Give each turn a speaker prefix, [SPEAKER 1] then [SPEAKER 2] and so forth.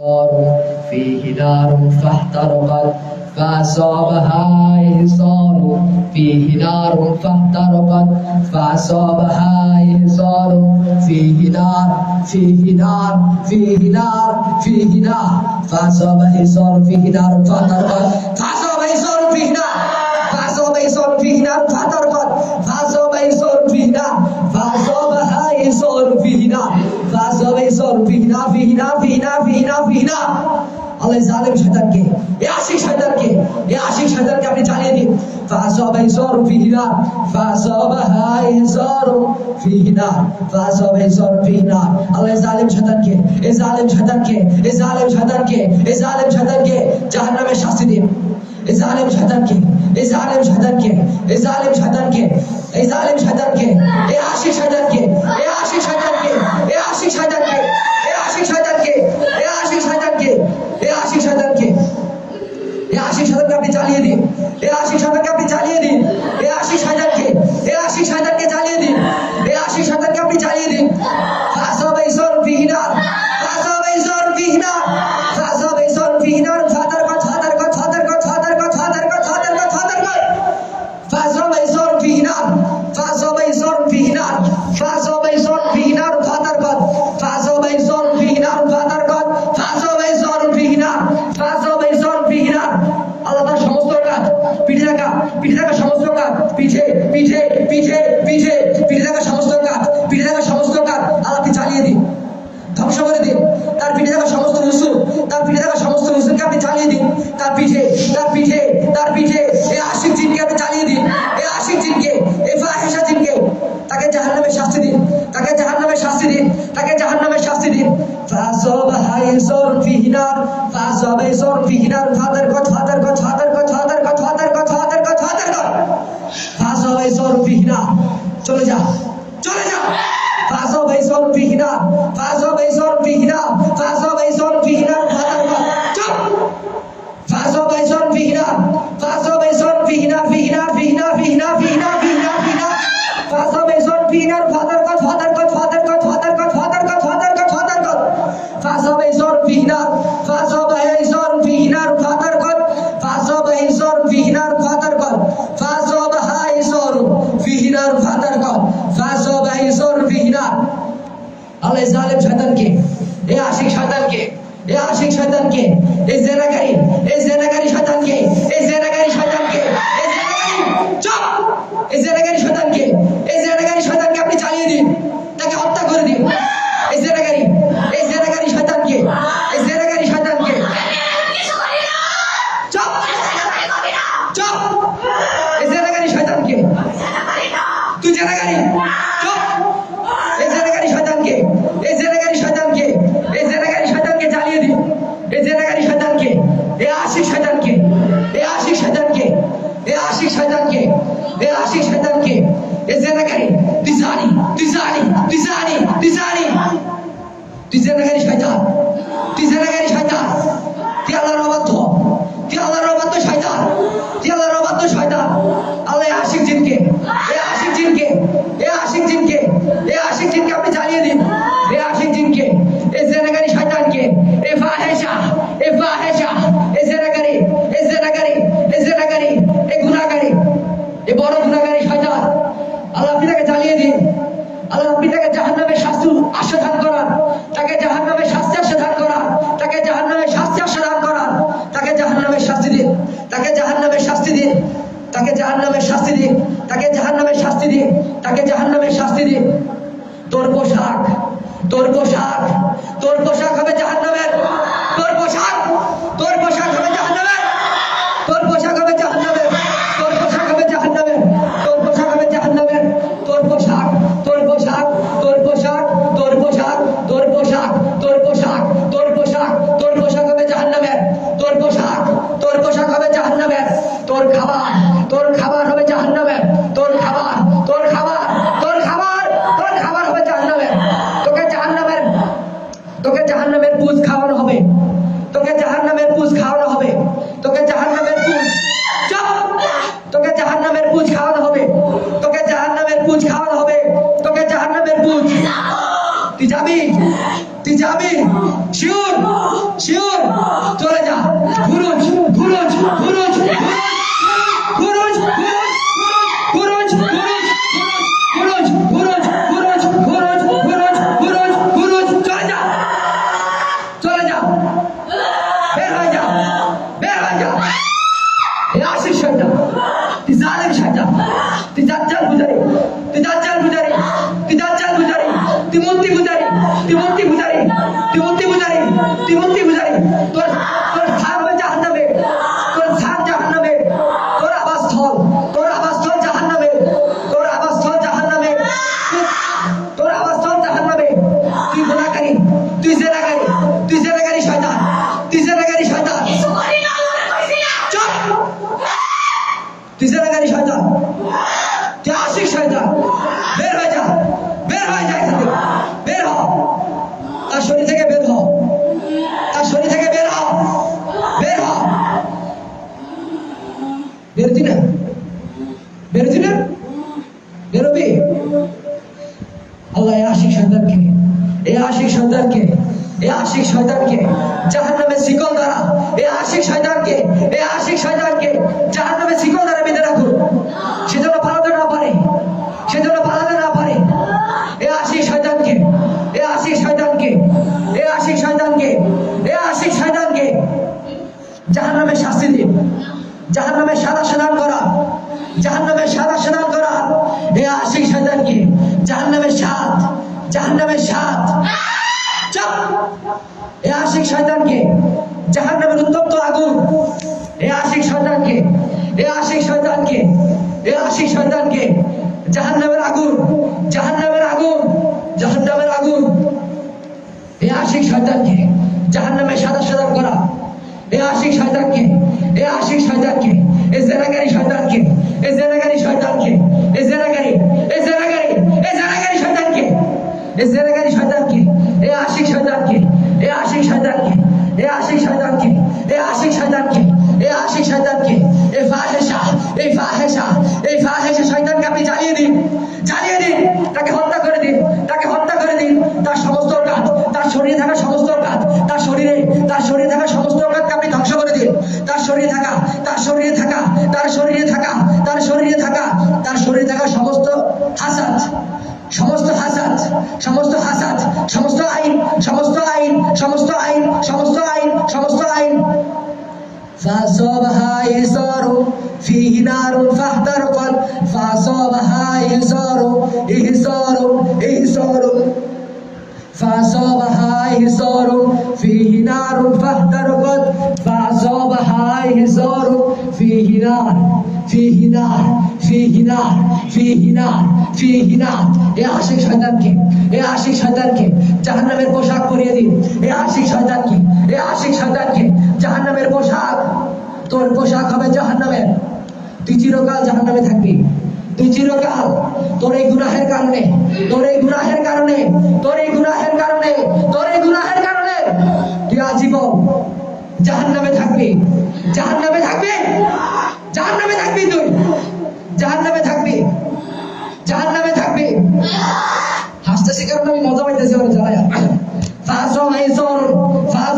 [SPEAKER 1] صار فيه نار فاحترقت فأصابها إعصار فيه نار فاحترقت فأصابها إعصار فيه نار فيه نار فيه نار فيه نار فأصابها إعصار فيه نار فاحترقت فأصابها إعصار فيه نار فأصابها إعصار فيه نار فاحترقت ফিহা ফিহিনা ফিহিনা ফিহিনা ফিহিনা আল্লাহ জালেম শয়তানকে এ আশিক শয়তানকে এ আশিক শয়তানকে আপনি চালিয়ে দিন ফাসাবাই সর ফিহিনা ফাসাবাহাই সর ফিহিনা ফাসাবাই সর ফিহিনা আল্লাহ জালেম শয়তানকে এ জালেম শয়তানকে এ জালেম শয়তানকে এ জালেম শয়তানকে জাহান্নামে শাস্তি দিন এই জালেম শয়তানকে এই জালেম শয়তানকে এই জালেম শয়তানকে এই জালেম শয়তানকে এই আশিক শয়তানকে এই আশিক শয়তানকে জ্বালিয়ে দিন। এই আশিস হাজারকে আপনি জ্বালিয়ে দিন। এই আশিস হাজারকে এই আশিস হাজারকে জ্বালিয়ে দিন। এই আশিস হাজারকে আপনি জ্বালিয়ে দিন। Faz তার পিঠে থাকা সমস্ত রসুলকে আপনি চালিয়ে দিন। তার পিঠে তার পিঠে তার পিঠে। এ আশিক জিনকে আপনি চালিয়ে দিন। এ আশিক জিনকে, এ ফাহেসা জিনকে। তাকে জাহান্নামে শাস্তি দিন। তাকে জাহান্নামে শাস্তি দিন। তাকে জাহান্নামে শাস্তি দিন। চলে যা চলে যা। জালেম শয়তানকে, এ আশিক শয়তানকে, এ আশিক শয়তানকে এই জেনাকারী এই জেনাকারী শয়তানকে এই জেনাকারী শয়তানকে এই জেনাকারী চুপ এই জেনাকারী শয়তানকে এই জেনাকারী শয়তানকে আপনি চালিয়ে দিন, তাকে হত্যা করে দিন। এই জেনাকারী এই জেনাকারী শয়তানকে এই জেনাকারী শয়তানকে। চুপ চুপ এই জেনাকারী শয়তানকে। তুই জেনাকারী। তুই জানি তুই জানি তুই জানি তুই জানি তুই জেনাকারী শয়তান। তুই জেনাকারী শয়তান। তোর পোশাক তোর পোশাক হবে জাহান্নামের তোর খাবার তোর খাবার এই আশিক শয়তানকে জাহান্নামে শিকল দ্বারা এই আশিক শয়তানকে এই আশিক শয়তানকে জাহান্নামে শিকল দ্বারা বেঁধে রাখুন। সেজন্য পালাতে না পারে, সেজন্য পালাতে না পারে। এই আশিক শয়তানকে এই আশিক শয়তানকে এই আশিক শয়তানকে এই আশিক শয়তানকে জাহান্নামে শাস্তি দিন। জাহান্নামে সাদা স্নান করা জাহান্নামে সাদা স্নান করা। এ আশিক শয়তানকে জাহান্নামের সাত জাহান্নামের সাত চাপ এ আশিক শয়তানকে। জাহান্নামের উত্তপ্ত আগুন। এ আশিক শয়তানকে। এ আশিক শয়তানকে। এ আশিক শয়তানকে। জাহান্নামের আগুন। জাহান্নামের আগুন। জাহান্নামের আগুন। এ আশিক শয়তানকে। জাহান্নামে সাদা সাদা করা। এ আশিক শয়তানকে। এ আশিক শয়তানকে। এ জেনাগারি শয়তানকে। এ জেনাগারি শয়তানকে। এ জেনাগারি এ জেনাগারি এ জেনাগারি শয়তানকে। এ জেনাগারি সমস্ত হাসাত সমস্ত আইন সমস্ত আইন সমস্ত আইন সমস্ত আইন সমস্ত আইন فأصابها إعصار فيه نار فاحترقت فأصابها إعصار إعصار إعصار فأصابها إعصار فيه نار فاحترقت فأصابها إعصار فيه نار فيه نار فيه نار فيه نار ফি হিনা এ আশিক শয়তানকে, এ আশিক শয়তানকে জাহান্নামের পোশাক পরিয়ে দিন। এ আশিক শয়তানকে, এ আশিক শয়তানকে জাহান্নামের পোশাক। তোর পোশাক হবে জাহান্নামের। তুই চিরকাল জাহান্নামে থাকবি। তুই চিরকাল তোর এই গুনাহের কারণে, তোর এই গুনাহের কারণে, তোর এই গুনাহের কারণে, তোর এই গুনাহের কারণে তুই আজীবন জাহান্নামে থাকবি। জাহান্নামে থাকবি? জাহান্নামে থাকবি তুই? জাহান্নামে থাকবি? হাসতেছি কারণ আমি মজা পাইতেছি আমার জ্বালায়া ফাজো ভাইসর ফাজো